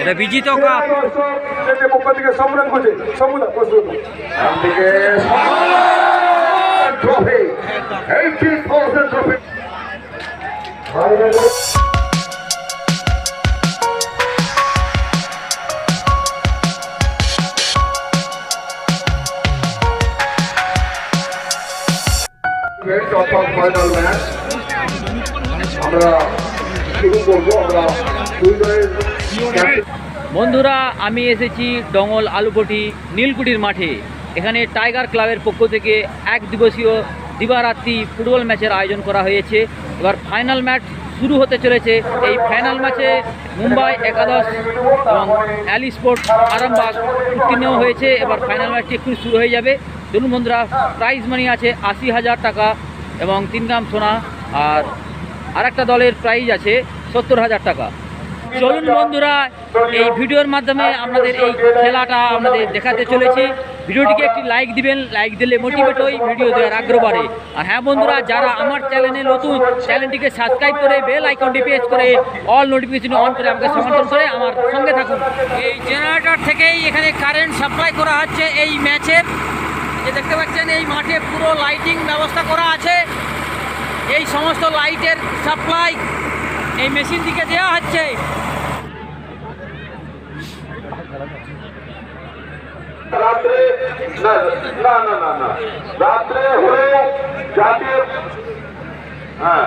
এটা বিজিত কাপ সেটি পক্ষ থেকে সম্মান করছে সমুদা প্রস্তুত এখান থেকে ট্রফি এইটি থাউজেন্ড ট্রফি অর্থাৎ ফাইনাল ম্যাচ আমরা শুরু করব আমরা দুই দলের ক্যাপ্টেন বন্ধুরা, আমি এসেছি ডঙ্গল আলুপটি নীলকুটির মাঠে। এখানে টাইগার ক্লাবের পক্ষ থেকে এক দিবসীয় দিবারাত্রি ফুটবল ম্যাচের আয়োজন করা হয়েছে। এবার ফাইনাল ম্যাচ শুরু হতে চলেছে। এই ফাইনাল ম্যাচে মুম্বাই একাদশ এবং অ্যালি স্পোর্টস আরামবাগ উত্তীর্ণ হয়েছে। এবার ফাইনাল ম্যাচটি একটু শুরু হয়ে যাবে। চলুন বন্ধুরা প্রাইজ মানি আছে আশি হাজার টাকা এবং তিন গ্রাম সোনা আর আরেকটা দলের প্রাইজ আছে সত্তর হাজার টাকা। চলুন বন্ধুরা, এই ভিডিওর মাধ্যমে আমাদের এই খেলাটা আমাদের দেখাতে চলেছি। ভিডিওটিকে একটি লাইক দিবেন লাইক দিলে মোটিভেট হই ভিডিও দেওয়ার আগ্রহ বাড়ে। আর হ্যাঁ বন্ধুরা, যারা আমার চ্যানেলে নতুন চ্যানেলটিকে সাবস্ক্রাইব করে বেল আইকনটি প্রেস করে অল নোটিফিকেশন অন করে আমাকে সমর্থন করে আমার সঙ্গে থাকুন। এই জেনারেটর থেকেই এখানে কারেন্ট সাপ্লাই করা হচ্ছে এই ম্যাচের যে দেখতে পাচ্ছেন, এই মাঠে পুরো লাইটিং ব্যবস্থা করা আছে। এই সমস্ত লাইটের সাপ্লাই এই মেশিন থেকে দেওয়া হচ্ছে। রাত্রে না না না না রাত্রে হলেও জাতীয় হ্যাঁ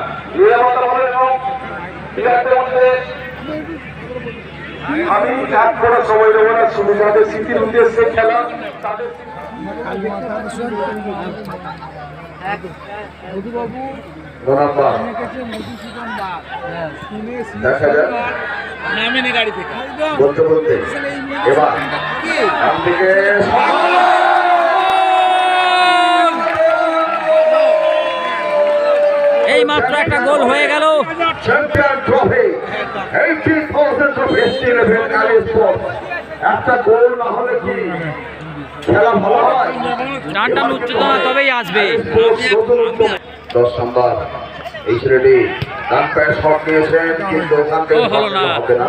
আমি এক করে সময় দেবো না শুধু যাদের স্মৃতির উদ্দেশ্যে খেলা তাদের ধন্যবাদ দেখা যাক। নামেনি গাড়ি থেকে বলতে বলতে এবার এখান থেকে এই মাত্র একটা গোল হয়ে গেল। চ্যাম্পিয়ন ট্রফি এসটি ইলেভেন একটা গোল না হলে কি খেলা ভালো হয়? টান টান উচ্চতনা তবেই আসবে। দশ নম্বর। এই ছেলেটি ডান পায়ে শট নিয়েছেন কিন্তু ওখান থেকে না। হবে না।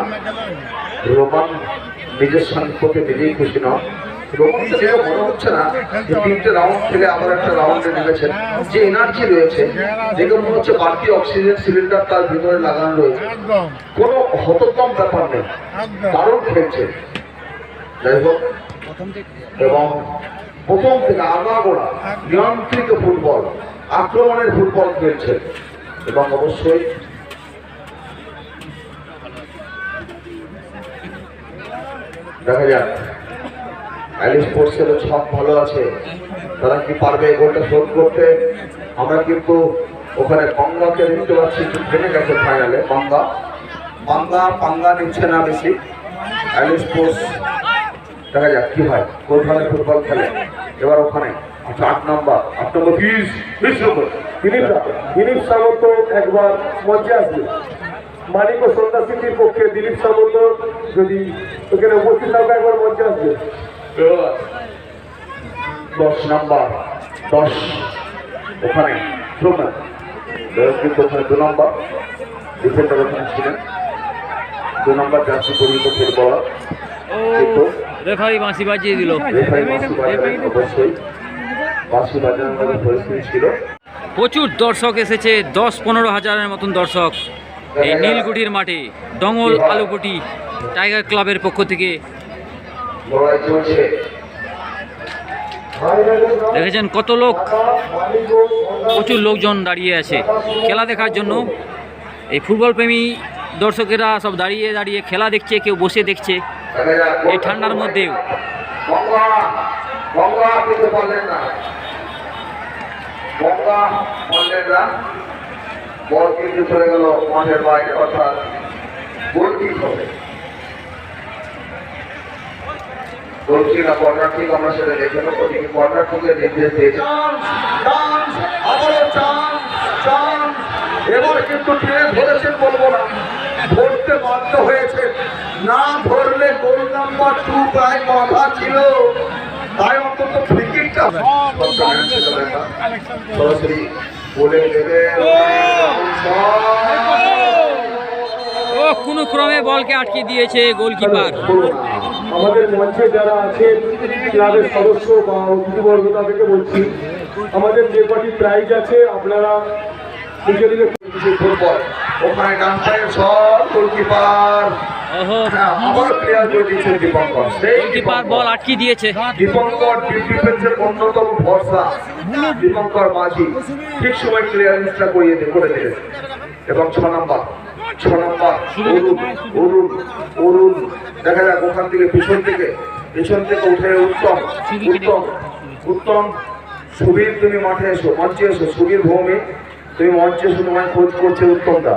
রোমান নিজের সম্পর্কে নিজেই খুশি নন। রোমান যেটা মনে হচ্ছে না যে তিনটে রাউন্ড থেকে আবার একটা রাউন্ডে নেমেছেন। যে এনার্জি রয়েছে যেগুলো মনে হচ্ছে বাড়তি অক্সিজেন সিলিন্ডার তার ভিতরে লাগানো রয়েছে। কোনো হততম ব্যাপার নেই। দারুণ খেলছে। যাই হোক এবং প্রথম থেকে আগাগোড়া নিয়ন্ত্রিত ফুটবল। আক্রমণের ফুটবল খেলছে। এবং অবশ্যই দেখা যাক। অ্যালি স্পোর্টসের সব ভালো আছে। তারা কি পারবে গোলটা শোধ করতে? আমরা কিন্তু ওখানে গঙ্গাকে দেখতে পাচ্ছি, একটু থেমে গেছে ফাইনালে গঙ্গা পাঙ্গা। পাঙ্গা নিচ্ছে না বেশি। অ্যালি স্পোর্টস দেখা যাক কি হয়। কোনখানে ফুটবল খেলে? এবার ওখানে। আচ্ছা আট নম্বর। আট নম্বর বিশ বিশ নম্বর দিলীপ দিলীপ সামন্ত একবার মঞ্চে আসবে। মানিক ও সন্ধ্যা সিটির পক্ষে দিলীপ সামন্ত যদি ওখানে উপস্থিত থাকা একবার মঞ্চে আসবে। দশ নাম্বার দশ। ওখানে প্রমাণ কিন্তু ওখানে দু নম্বর। ডিফেন্ডার ওখানে ছিলেন। দু নম্বর জার্সি পরিহিত ফুটবলার ও কিন্তু রেফারি বাঁশি বাজিয়ে দিল। রেফারি বাঁশি বাজাবেন অবশ্যই। প্রচুর দর্শক এসেছে, দশ পনেরো হাজারের মতন দর্শক। এই নীলকুঠির মাঠে ডঙ্গল আলুকুটি টাইগার ক্লাবের পক্ষ থেকে। দেখেছেন কত লোক? প্রচুর লোকজন দাঁড়িয়ে আছে। খেলা দেখার জন্য। এই ফুটবল প্রেমী দর্শকেরা সব দাঁড়িয়ে দাঁড়িয়ে খেলা দেখছে, কেউ বসে দেখছে। এই ঠান্ডার মধ্যেও। গঙ্গা কিন্তু পারলেন না। গঙ্গা পারলেন না। বল কিন্তু চলে গেল মাঠের বাইরে, অর্থাৎ গোল হবে। না কিক আমরা সেটা এবার বলব না বাধ্য হয়েছে। না ধরলে গোল নাম্বার টু প্রায় কথা ছিল। তাই অন্তত ফ্রিকিকটা সরাসরি বলে কোনো ক্রমে বলকে আটকে দিয়েছে গোলকিপার। আমাদের মঞ্চে যারা আছেন ক্লাবের সদস্য বা অতিথিবর্গ তাদেরকে বলছি আমাদের যে কটি প্রাইজ আছে আপনারা নিজে নিজে ফুটবল ওখানে ডান পায়ের শট গোলকিপার আবার করে দীপঙ্কর সেই গোলকিপার বল আটকে দিয়েছে। দীপঙ্কর ডিপ ডিফেন্সের অন্যতম ভরসা। দীপঙ্কর মাঝি ঠিক সময় ক্লিয়ারেন্সটা করিয়ে দিয়ে করে দিলেন এবং ছ নম্বর ছ নম্বর অরুণ অরুণ অরুণ। দেখা যাক ওখান থেকে পিছন থেকে পিছন থেকে উঠে উত্তম উত্তম উত্তম। সুবীর তুমি মাঠে এসো মঞ্চে এসো। সুবীর ভৌমি তুমি মঞ্চে এসো তোমায় খোঁজ করছে উত্তমদা।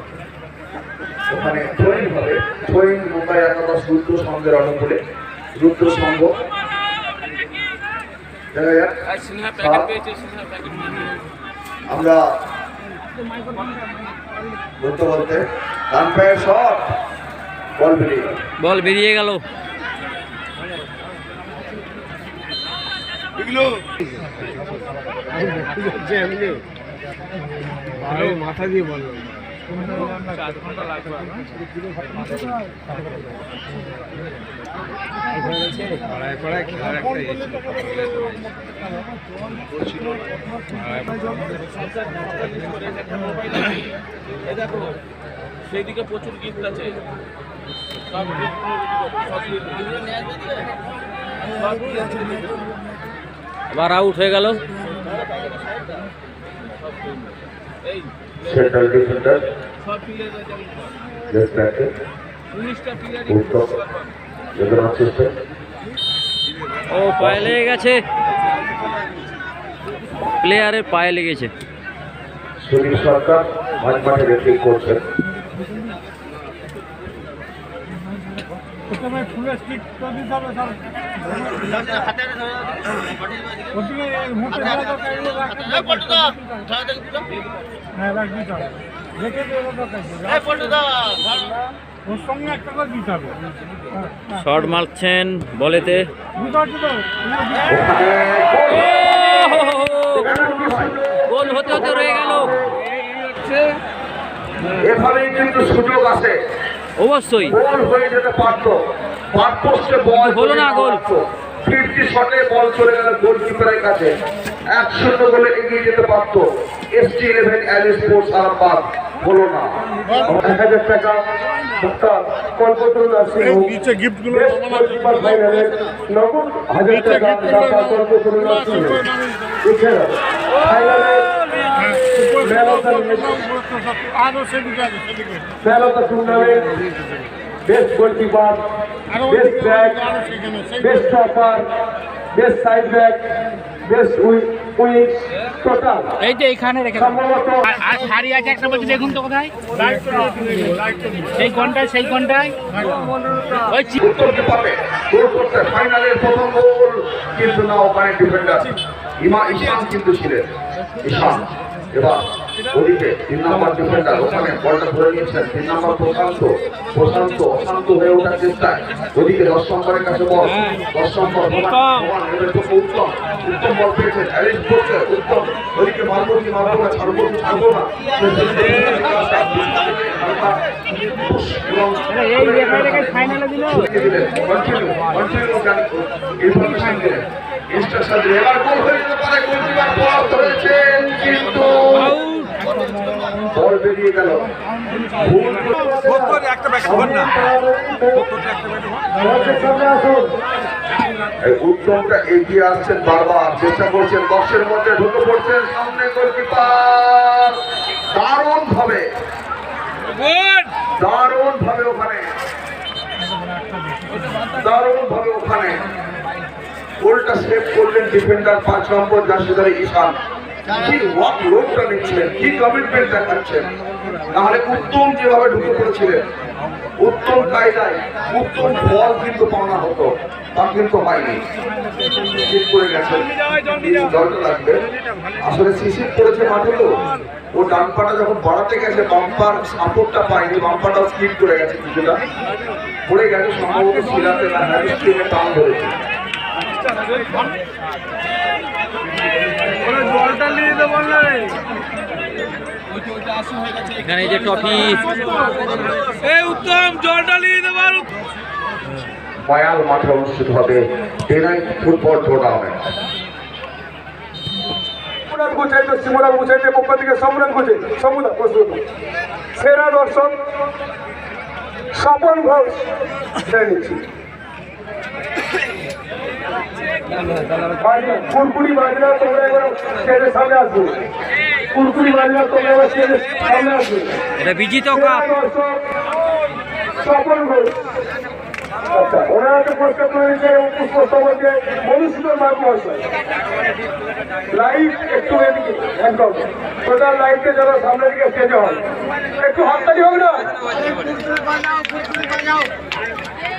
ওখানে থ্রোয়িং হবে। থ্রোয়িং মুম্বাই একাদশ রুদ্র সঙ্গের অনুকূলে রুদ্র সঙ্গ দেখা যাক। আমরা বলতে বলতে ডান পায়ের শট বল বেরিয়ে গেল। বল বেরিয়ে গেল। মাথা দিয়ে সেইদিকে প্রচুর গিফট আছে। আবার আউট হয়ে গেল সেন্ট্রাল ডিফেন্ডার লেফট ব্যাকে উত্তম ও পায়ে লেগে গেছে। প্লেয়ারের পায়ে লেগেছে। সুনীল সরকার মাঝ মাঠে ব্যাটিং করছেন ফুলের স্টিক তো দিতে হবে স্যার। রাখতে হ্যাঁ রাখ দিতে রেখে ওর সঙ্গে একটা করে দিতে হবে। শর্ট মারছেন বলেতে। গোল হতে হতে রয়ে গেল। এভাবেই কিন্তু সুযোগ আছে। অবশ্যই। গোল হয়ে যেতে পারতো পোস্টে বল হলো না গোল। ফিফটি শটে বল চলে গেল গোলকিপারের কাছে। এক শূন্য গোলে এগিয়ে যেতে পারতো এসটি ইলেভেন অ্যালি স্পোর্টস আরামবাগ। হলো না। এক হাজার টাকা নগদ হাজার টাকা এখানে রেখে আর দেখুন। সেই কোনটায় সেই কোনটায়? ওই কিন্তু ইমা ঈশান কিন্তু ছিলেন। ঈশান এবার ওদিকে তিন নম্বর ডিফেন্ডার, ওখানে বলটা ধরে নিয়েছেন তিন নম্বর প্রশান্ত প্রশান্ত অশান্ত হয়ে ওঠার চেষ্টায়। ওদিকে দশ নম্বরের কাছে বল, দশ নম্বর এবার উত্তম উত্তম বল পেয়েছেন উত্তম। ওদিকে মারবো কি মারবো না ছাড়বো কি, ছাড়বো না। এবং এই রেখায় রেখায় ফাইনালে বেরিয়ে গেল। উত্তমটা এগিয়ে আসছেন বারবার। চেষ্টা করছেন বক্সের মধ্যে ঢুকে পড়ছেন সামনে গোলকিপার। দারুণ ভাবে দারুণ ভাবে ওখানে। দারুণ ভাবে ওখানে। গোলটা সেভ করলেন ডিফেন্ডার পাঁচ নম্বর জার্সিদারে ঈশান। কি ওয়াক লোডটা নিচ্ছিলেন কি কমিটমেন্ট দেখাচ্ছেন? নাহলে উত্তম যেভাবে ঢুকে পড়েছিলেন, উত্তম কায়দায়, উত্তম ফল কিন্তু পাওনা হতো, তা কিন্তু হয়নি। করে গেছে জলটা লাগবে। আসলে শিশির পড়েছে মাঠে তো। ও ডান পাটা যখন বাড়াতে গেছে, বাম্পার সাপোর্টটা পায়নি, বাম্পারটাও স্কিপ করে গেছে কিছুটা। পড়ে গেছে, সম্ভবত শিলাতে না হ্যারিস্টিনে টান ধরেছে। এখানে যে ট্রফি। ময়াল মাঠে অনুষ্ঠিত হবে ডে নাইট ফুটবল টুর্নামেন্ট সম্রাট গুছাইতে শিবরাম গুছাইতে পক্ষ থেকে সম্রাট গুছে সমুদা প্রস্তুত। সেরা দর্শক স্বপন ঘোষ নিচ্ছি। কুরকুরি বাজনা তোমরা এবার স্টেজের সামনে আসবে। কুরকুরি বাজনা তোমরা এবার স্টেজের সামনে আসবে। এটা বিজিত কাপ। দর্শক স্বপন আচ্ছা ওনারা তো পুরস্কার করে এবং পুষ্পস্তবকে মধুসূদন লাইট একটু এদিকে একদম। টোটাল লাইটকে যেন সামনের দিকে স্টেজে হয়। একটু হাততালি হোক না?